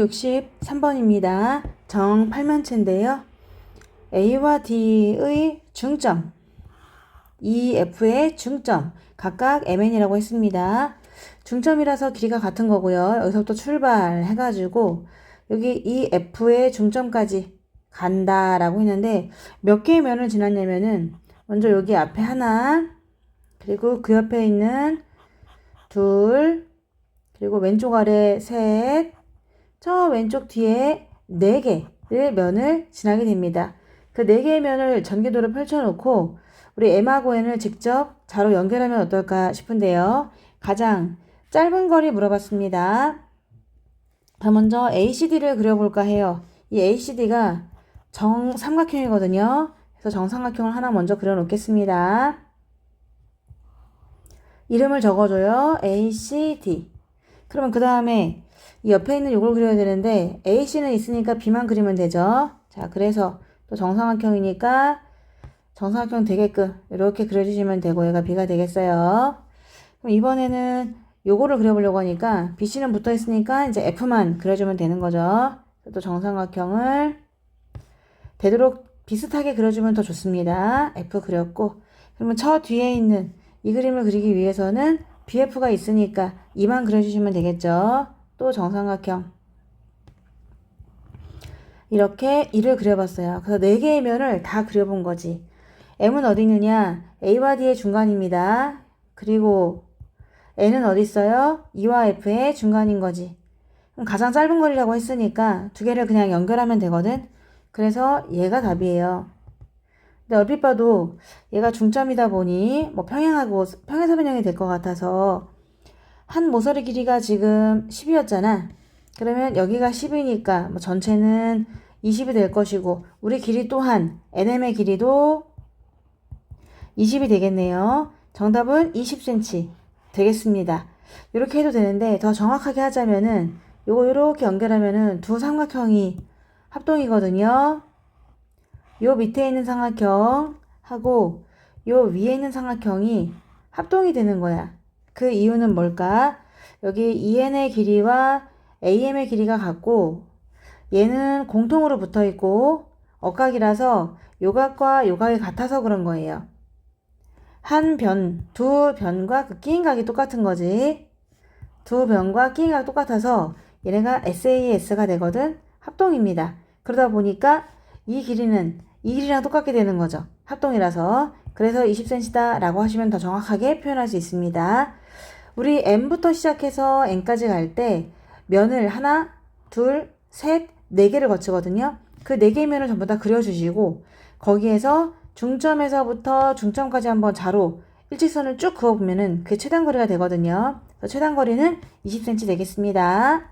63번입니다. 정 8면체인데요. A와 D의 중점, EF의 중점, 각각 MN이라고 했습니다. 중점이라서 길이가 같은 거고요. 여기서부터 출발해가지고 여기 EF의 중점까지 간다라고 했는데 몇 개의 면을 지났냐면은 먼저 여기 앞에 하나, 그리고 그 옆에 있는 둘, 그리고 왼쪽 아래 셋, 저 왼쪽 뒤에 4개의 면을 지나게 됩니다. 그 4개의 면을 전개도로 펼쳐놓고 우리 N을 직접 자로 연결하면 어떨까 싶은데요. 가장 짧은 거리 물어봤습니다. 자, 먼저 ACD를 그려볼까 해요. 이 ACD가 정삼각형이거든요. 그래서 정삼각형을 하나 먼저 그려놓겠습니다. 이름을 적어줘요. ACD. 그러면 그 다음에 이 옆에 있는 요걸 그려야 되는데 AC는 있으니까 B만 그리면 되죠. 자, 그래서 또 정삼각형이니까 정삼각형 되게끔 이렇게 그려주시면 되고 얘가 B가 되겠어요. 그럼 이번에는 요거를 그려보려고 하니까 BC는 붙어 있으니까 이제 F만 그려주면 되는 거죠. 또 정삼각형을 되도록 비슷하게 그려주면 더 좋습니다. F 그렸고 그러면 저 뒤에 있는 이 그림을 그리기 위해서는 BF가 있으니까 2만 그려주시면 되겠죠. 또 정삼각형 이렇게 2를 그려봤어요. 그래서 4개의 면을 다 그려본 거지. M은 어디 있느냐? A와 D의 중간입니다. 그리고 N은 어디 있어요? E와 F의 중간인 거지. 그럼 가장 짧은 거리라고 했으니까 두 개를 그냥 연결하면 되거든. 그래서 얘가 답이에요. 근데 얼핏 봐도 얘가 중점이다 보니 뭐 평행하고 평행사변형이 될 것 같아서 한 모서리 길이가 지금 10이었잖아. 그러면 여기가 10이니까 뭐 전체는 20이 될 것이고 우리 길이 또한 NM의 길이도 20이 되겠네요. 정답은 20cm 되겠습니다. 이렇게 해도 되는데 더 정확하게 하자면은 요거 이렇게 연결하면은 두 삼각형이 합동이거든요. 요 밑에 있는 삼각형 하고 요 위에 있는 삼각형이 합동이 되는 거야. 그 이유는 뭘까? 여기 EN의 길이와 AM의 길이가 같고 얘는 공통으로 붙어 있고 억각이라서 요각과 요각이 같아서 그런 거예요. 한 변, 두 변과 그 끼인 각이 똑같은 거지. 두 변과 끼인 각이 똑같아서 얘네가 SAS가 되거든. 합동입니다. 그러다 보니까 이 길이는 이 길이랑 똑같게 되는 거죠. 합동이라서. 그래서 20cm다 라고 하시면 더 정확하게 표현할 수 있습니다. 우리 M부터 시작해서 N까지 갈 때 면을 하나, 둘, 셋, 네 개를 거치거든요. 그 네 개의 면을 전부 다 그려주시고 거기에서 중점에서부터 중점까지 한번 자로 일직선을 쭉 그어보면은 그게 최단 거리가 되거든요. 그래서 최단 거리는 20cm 되겠습니다.